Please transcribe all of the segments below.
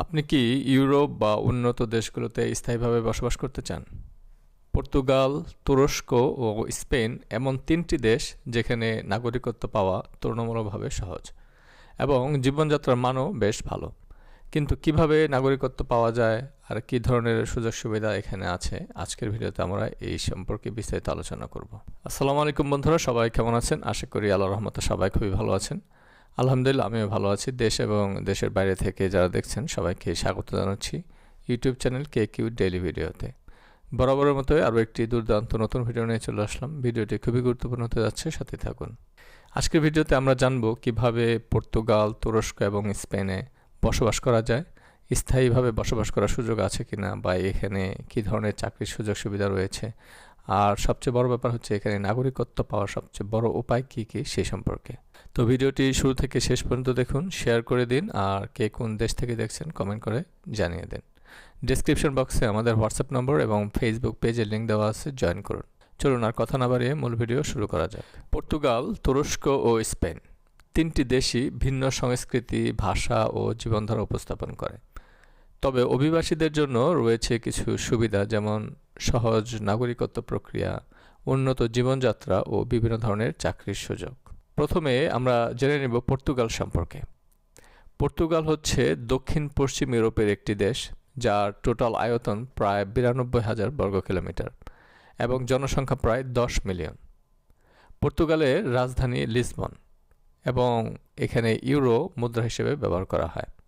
আপনি কি ইউরোপ বা উন্নত দেশগুলোতে স্থায়ীভাবে বসবাস করতে চান? পর্তুগাল, তুরস্ক ও স্পেন এমন তিনটি দেশ যেখানে নাগরিকত্ব পাওয়া তুলনামূলকভাবে সহজ এবং জীবনযাত্রার মানও বেশ ভালো। কিন্তু কীভাবে নাগরিকত্ব পাওয়া যায় আর কি ধরনের সুযোগ সুবিধা এখানে আছে, আজকের ভিডিওতে আমরা এই সম্পর্কে বিস্তারিত আলোচনা করব। আসসালামু আলাইকুম বন্ধুরা, সবাই কেমন আছেন? আশা করি আল্লাহ রহমতে সবাই খুবই ভালো আছেন। আলহামদুলিল্লাহ, আমিও ভালো আছি। দেশ এবং দেশের বাইরে থেকে যারা দেখছেন, সবাইকে স্বাগত জানাচ্ছি YouTube channel K Q daily ভিডিওতে। বরাবরের মতোই আরও একটি দুর্দান্ত নতুন ভিডিও নিয়ে চলে আসলাম। ভিডিওটি খুবই গুরুত্বপূর্ণ হতে যাচ্ছে সাথে থাকুন। আজকের ভিডিওতে আমরা জানব কীভাবে পর্তুগাল, তুরস্ক এবং স্পেনে বসবাস করা যায়, স্থায়ীভাবে বসবাস করার সুযোগ আছে কিনা বা এখানে কি ধরনের চাকরির সুযোগ সুবিধা রয়েছে আর সবচেয়ে বড় ব্যাপার হচ্ছে এখানে নাগরিকত্ব পাওয়ার সবচেয়ে বড় উপায় কী কী সে সম্পর্কে। তো ভিডিওটি শুরু থেকে শেষ পর্যন্ত দেখুন, শেয়ার করে দিন আর কে কোন দেশ থেকে দেখছেন কমেন্ট করে জানিয়ে দিন। ডিসক্রিপশন বক্সে আমাদের হোয়াটসঅ্যাপ নম্বর এবং ফেসবুক পেজের লিঙ্ক দেওয়া আছে, জয়েন করুন। চলুন আর কথা না বাড়িয়ে মূল ভিডিও শুরু করা যাক। পর্তুগাল, তুরস্ক ও স্পেন তিনটি দেশই ভিন্ন সংস্কৃতি, ভাষা ও জীবনধারা উপস্থাপন করে। তবে অভিবাসীদের জন্য রয়েছে কিছু সুবিধা, যেমন সহজ নাগরিকত্ব প্রক্রিয়া, উন্নত জীবনযাত্রা ও বিভিন্ন ধরনের চাকরির সুযোগ। প্রথমে আমরা জেনে নেব পর্তুগাল সম্পর্কে। পর্তুগাল হচ্ছে দক্ষিণ পশ্চিম ইউরোপের একটি দেশ, যার টোটাল আয়তন প্রায় বিরানব্বই হাজার বর্গ কিলোমিটার এবং জনসংখ্যা প্রায় দশ মিলিয়ন। পর্তুগালের রাজধানী লিসবন এবং এখানে ইউরো মুদ্রা হিসেবে ব্যবহার করা হয়।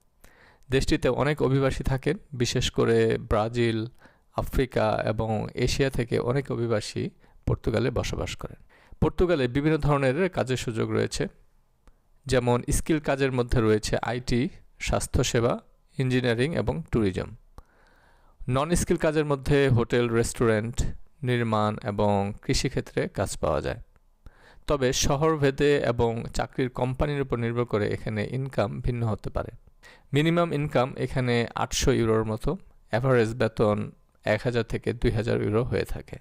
দেশটিতে অনেক অভিবাসী থাকেন, বিশেষ করে ব্রাজিল, আফ্রিকা এবং এশিয়া থেকে অনেক অভিবাসী পর্তুগালে বসবাস করেন। পর্তুগালে বিভিন্ন ধরনের কাজের সুযোগ রয়েছে, যেমন স্কিল কাজের মধ্যে রয়েছে আইটি, স্বাস্থ্যসেবা, ইঞ্জিনিয়ারিং এবং ট্যুরিজম। নন স্কিল কাজের মধ্যে হোটেল, রেস্টুরেন্ট, নির্মাণ এবং কৃষিক্ষেত্রে কাজ পাওয়া যায়। তবে শহর ভেদে এবং চাকরির কোম্পানির উপর নির্ভর করে এখানে ইনকাম ভিন্ন হতে পারে। মিনিমাম ইনকাম এখানে আটশো ইউরোর মতো। অ্যাভারেজ বেতন এক হাজার থেকে দুই হাজার ইউরো হয়ে থাকে।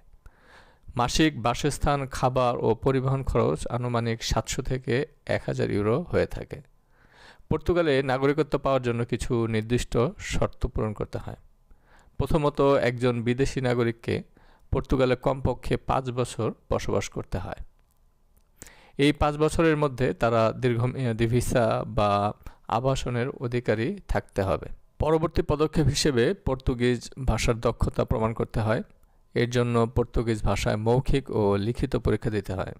মাসিক বাসস্থান, খাবার ও পরিবহন খরচ আনুমানিক সাতশো থেকে এক হাজার ইউরো হয়ে থাকে। পর্তুগালে নাগরিকত্ব পাওয়ার জন্য কিছু নির্দিষ্ট শর্ত পূরণ করতে হয়। প্রথমত, একজন বিদেশি নাগরিককে পর্তুগালে কমপক্ষে পাঁচ বছর বসবাস করতে হয়। এই পাঁচ বছরের মধ্যে তারা দীর্ঘমেয়াদী ভিসা বা আবাসনের অধিকারী থাকতে হবে। পরবর্তী পদক্ষেপ হিসেবে পর্তুগিজ ভাষার দক্ষতা প্রমাণ করতে হয়। এর জন্য পর্তুগিজ ভাষায় মৌখিক ও লিখিত পরীক্ষা দিতে হয়,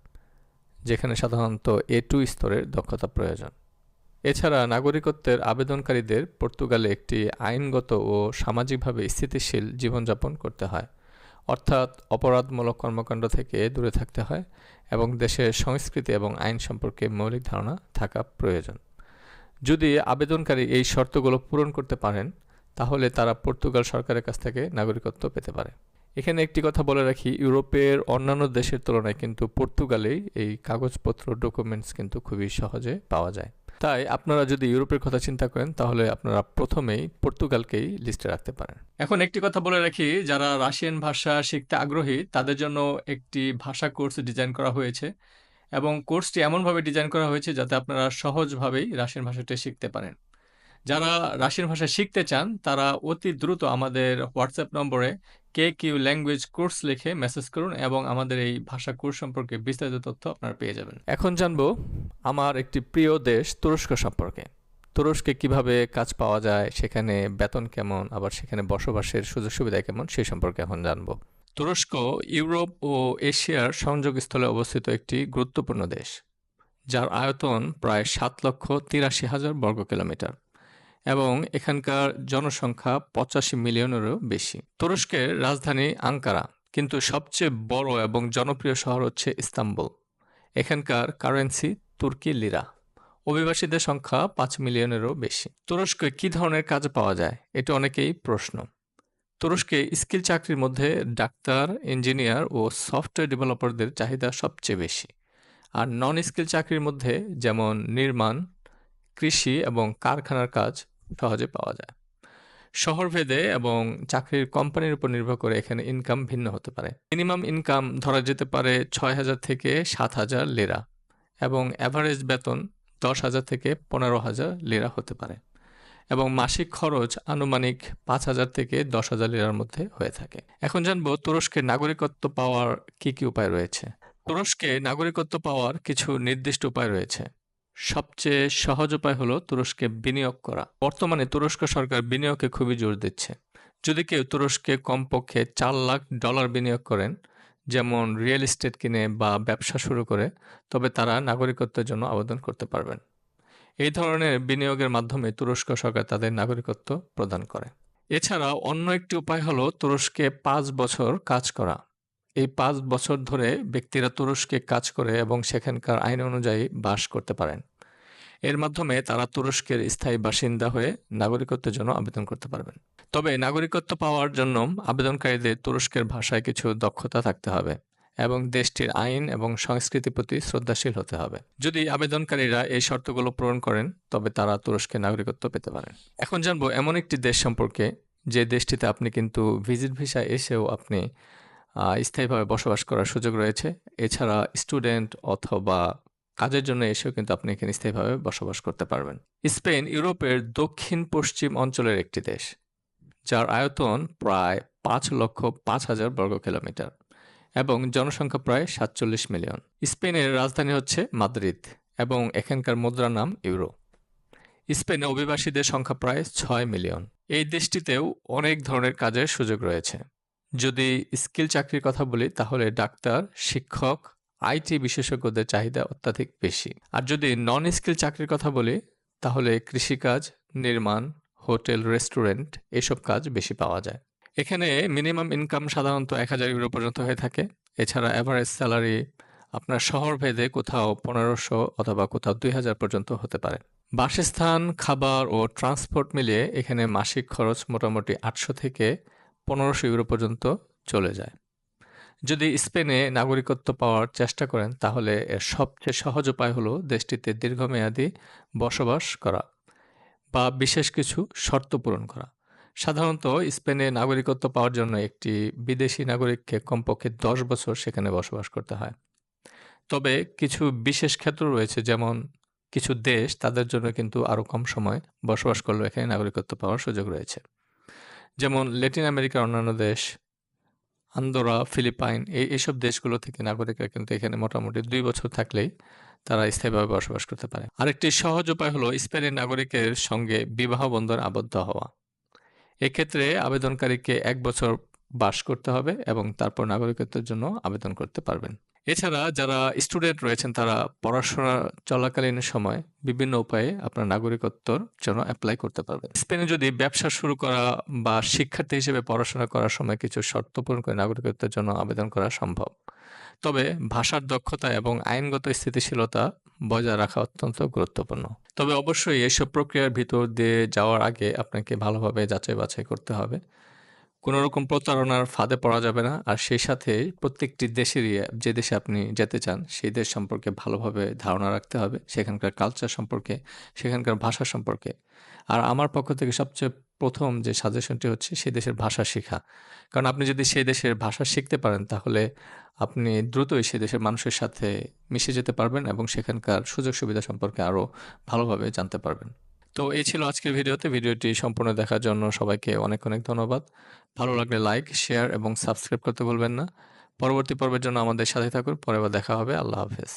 যেখানে সাধারণত এ টু স্তরের দক্ষতা প্রয়োজন। এছাড়া নাগরিকত্বের আবেদনকারীদের পর্তুগালে একটি আইনগত ও সামাজিকভাবে স্থিতিশীল জীবনযাপন করতে হয়, অর্থাৎ অপরাধমূলক কর্মকাণ্ড থেকে দূরে থাকতে হয় এবং দেশের সংস্কৃতি এবং আইন সম্পর্কে মৌলিক ধারণা থাকা প্রয়োজন। যদি আবেদনকারী এই শর্তগুলো পূরণ করতে পারেন, তাহলে তারা পর্তুগাল সরকারের কাছ থেকে নাগরিকত্ব পেতে পারে। এখানে একটি কথা বলে রাখি, ইউরোপের অন্যান্য দেশের তুলনায় কিন্তু পর্তুগালেই এই কাগজপত্র ডকুমেন্টস কিন্তু খুবই সহজে পাওয়া যায়। তাই আপনারা যদি ইউরোপের কথা চিন্তা করেন, তাহলে আপনারা প্রথমেই পর্তুগালকেই লিস্টে রাখতে পারেন। এখন একটি কথা বলে রাখি, যারা রাশিয়ান ভাষা শিখতে আগ্রহী, তাদের জন্য একটি ভাষা কোর্স ডিজাইন করা হয়েছে। এবং কোর্সটি এমনভাবে ডিজাইন করা হয়েছে যাতে আপনারা সহজভাবেই রাশিয়ান ভাষাটি শিখতে পারেন। যারা রাশিয়ান ভাষা শিখতে চান, তারা অতি দ্রুত আমাদের হোয়াটসঅ্যাপ নম্বরে কে কিউ ল্যাঙ্গুয়েজ কোর্স লিখে মেসেজ করুন এবং আমাদের এই ভাষা কোর্স সম্পর্কে বিস্তারিত তথ্য আপনারা পেয়ে যাবেন। এখন জানব আমার একটি প্রিয় দেশ তুরস্ক সম্পর্কে। তুরস্কে কীভাবে কাজ পাওয়া যায়, সেখানে বেতন কেমন, আবার সেখানে বসবাসের সুযোগ সুবিধা কেমন সেই সম্পর্কে এখন জানব। তুরস্ক, ইউরোপ ও এশিয়ার সংযোগস্থলে অবস্থিত একটি গুরুত্বপূর্ণ দেশ, যার আয়তন প্রায় সাত লক্ষ তিরাশি হাজার বর্গ কিলোমিটার এবং এখানকার জনসংখ্যা পঁচাশি মিলিয়নেরও বেশি। তুরস্কের রাজধানী আঙ্কারা, কিন্তু সবচেয়ে বড় এবং জনপ্রিয় শহর হচ্ছে ইস্তাম্বুল। এখানকার কারেন্সি তুর্কি লিরা। অভিবাসীদের সংখ্যা পাঁচ মিলিয়নেরও বেশি। তুরস্কে কী ধরনের কাজ পাওয়া যায়, এটা অনেকেই প্রশ্ন। তুরস্কে স্কিল চাকরির মধ্যে ডাক্তার, ইঞ্জিনিয়ার ও সফটওয়্যার ডেভেলপারদের চাহিদা সবচেয়ে বেশি। আর নন স্কিল চাকরির মধ্যে যেমন নির্মাণ, কৃষি এবং কারখানার কাজ সহজে পাওয়া যায়। শহরভেদে এবং চাকরির কোম্পানির উপর নির্ভর করে এখানে ইনকাম ভিন্ন হতে পারে। মিনিমাম ইনকাম ধরা যেতে পারে ছয় হাজার থেকে সাত হাজার লেরা এবং অ্যাভারেজ বেতন দশ হাজার থেকে পনেরো হাজার লেরা হতে পারে। এবং মাসিক খরচ আনুমানিক পাঁচ হাজার থেকে দশ হাজার লিরার মধ্যে হয়ে থাকে। এখন জানব তুরস্কের নাগরিকত্ব পাওয়ার কি কি উপায় রয়েছে। তুরস্কে নাগরিকত্ব পাওয়ার কিছু নির্দিষ্ট উপায় রয়েছে। সবচেয়ে সহজ উপায় হলো তুরস্কে বিনিয়োগ করা। বর্তমানে তুরস্ক সরকার বিনিয়োগে খুবই জোর দিচ্ছে। যদি কেউ তুরস্কে কমপক্ষে চার লাখ ডলার বিনিয়োগ করেন, যেমন রিয়েল এস্টেট কিনে বা ব্যবসা শুরু করে, তবে তারা নাগরিকত্বের জন্য আবেদন করতে পারবেন। এই ধরনের বিনিয়োগের মাধ্যমে তুরস্ক সরকার তাদের নাগরিকত্ব প্রদান করে। এছাড়া অন্য একটি উপায় হলো তুরস্কে পাঁচ বছর কাজ করা। এই পাঁচ বছর ধরে ব্যক্তিরা তুরস্কে কাজ করে এবং সেখানকার আইন অনুযায়ী বাস করতে পারেন। এর মাধ্যমে তারা তুরস্কের স্থায়ী বাসিন্দা হয়ে নাগরিকত্বের জন্য আবেদন করতে পারবেন। তবে নাগরিকত্ব পাওয়ার জন্য আবেদনকারীদের তুরস্কের ভাষায় কিছু দক্ষতা থাকতে হবে। এবং দেশটির আইন এবং সংস্কৃতির প্রতি শ্রদ্ধাশীল হতে হবে। যদি আবেদনকারীরা এই শর্তগুলো পূরণ করেন, তবে তারা তুরস্কের নাগরিকত্ব পেতে পারেন। এখন জানব এমন একটি দেশ সম্পর্কে, যে দেশটিতে আপনি কিন্তু ভিজিট ভিসা এসেও আপনি স্থায়ীভাবে বসবাস করার সুযোগ রয়েছে। এছাড়া স্টুডেন্ট অথবা কাজের জন্য এসেও কিন্তু আপনি এখানে স্থায়ীভাবে বসবাস করতে পারবেন। স্পেন ইউরোপের দক্ষিণ পশ্চিম অঞ্চলের একটি দেশ, যার আয়তন প্রায় পাঁচ লক্ষ পাঁচ হাজার বর্গ কিলোমিটার এবং জনসংখ্যা প্রায় সাতচল্লিশ মিলিয়ন। স্পেনের রাজধানী হচ্ছে মাদ্রিদ এবং এখানকার মুদ্রার নাম ইউরো। স্পেনে অভিবাসীদের সংখ্যা প্রায় ছয় মিলিয়ন। এই দেশটিতেও অনেক ধরনের কাজের সুযোগ রয়েছে। যদি স্কিল চাকরির কথা বলি, তাহলে ডাক্তার, শিক্ষক আইটি বিশেষজ্ঞদের চাহিদা অত্যাধিক বেশি। আর যদি নন স্কিল চাকরির কথা বলি, তাহলে কৃষিকাজ, নির্মাণ, হোটেল, রেস্টুরেন্ট, এসব কাজ বেশি পাওয়া যায়। এখানে মিনিমাম ইনকাম সাধারণত এক হাজার ইউরো পর্যন্ত হয়ে থাকে। এছাড়া অ্যাভারেজ স্যালারি আপনার শহর ভেদে কোথাও পনেরোশো অথবা কোথাও দুই হাজার পর্যন্ত হতে পারে। বাসস্থান, খাবার ও ট্রান্সপোর্ট মিলিয়ে এখানে মাসিক খরচ মোটামুটি আটশো থেকে পনেরোশো ইউরো পর্যন্ত চলে যায়। যদি স্পেনে নাগরিকত্ব পাওয়ার চেষ্টা করেন, তাহলে এর সবচেয়ে সহজ উপায় হলো দেশটিতে দীর্ঘমেয়াদী বসবাস করা বা বিশেষ কিছু শর্ত পূরণ করা। সাধারণত স্পেনে নাগরিকত্ব পাওয়ার জন্য একটি বিদেশি নাগরিককে কমপক্ষে দশ বছর সেখানে বসবাস করতে হয়। তবে কিছু বিশেষ ক্ষেত্র রয়েছে, যেমন কিছু দেশ তাদের জন্য কিন্তু আরও কম সময় বসবাস করলেও এখানে নাগরিকত্ব পাওয়ার সুযোগ রয়েছে। যেমন ল্যাটিন আমেরিকার অন্যান্য দেশ, আন্দোরা, ফিলিপাইন, এই এইসব দেশগুলো থেকে নাগরিকরা কিন্তু এখানে মোটামুটি দুই বছর থাকলেই তারা স্থায়ীভাবে বসবাস করতে পারে। আরেকটি সহজ উপায় হলো স্পেনের নাগরিকের সঙ্গে বিবাহ বন্ধন আবদ্ধ হওয়া। এক্ষেত্রে আবেদনকারীকে এক বছর বাস করতে হবে এবং তারপর নাগরিকত্বের জন্য আবেদন করতে পারবেন। এছাড়া যারা স্টুডেন্ট রয়েছেন, তারা পড়াশোনা চলাকালীন সময় বিভিন্ন উপায়ে আপনার নাগরিকত্বর জন্য অ্যাপ্লাই করতে পারবেন। স্পেনে যদি ব্যবসা শুরু করা বা শিক্ষার্থী হিসেবে পড়াশোনা করার সময় কিছু শর্ত পূরণ করে নাগরিকত্বের জন্য আবেদন করা সম্ভব। তবে ভাষার দক্ষতা এবং আইনগত স্থিতিশীলতা বজায় রাখা অত্যন্ত গুরুত্বপূর্ণ। তবে অবশ্যই এইসব প্রক্রিয়ার ভিতর দিয়ে যাওয়ার আগে আপনাকে ভালোভাবে যাচাই বাছাই করতে হবে। কোনো রকম প্রতারণার ফাঁদে পড়া যাবে না। আর সেই সাথে প্রত্যেকটি দেশেরই, যে দেশে আপনি যেতে চান, সেই দেশ সম্পর্কে ভালোভাবে ধারণা রাখতে হবে। সেখানকার কালচার সম্পর্কে, সেখানকার ভাষা সম্পর্কে। আর আমার পক্ষ থেকে সবচেয়ে প্রথম যে সাজেশনটি হচ্ছে সেই দেশের ভাষা শেখা। কারণ আপনি যদি সেই দেশের ভাষা শিখতে পারেন, তাহলে আপনি দ্রুতই সেই দেশের মানুষের সাথে মিশে যেতে পারবেন এবং সেখানকার সুযোগ সুবিধা সম্পর্কে আরও ভালোভাবে জানতে পারবেন। তো এই ছিল আজকের ভিডিওতে। ভিডিওটি সম্পূর্ণ দেখার জন্য সবাইকে অনেক অনেক ধন্যবাদ। ভালো লাগলে লাইক শেয়ার এবং সাবস্ক্রাইব করতে ভুলবেন না। পরবর্তী পর্বের জন্য আমাদের সাথে থাকুন। পরে দেখা হবে। আল্লাহ হাফেজ।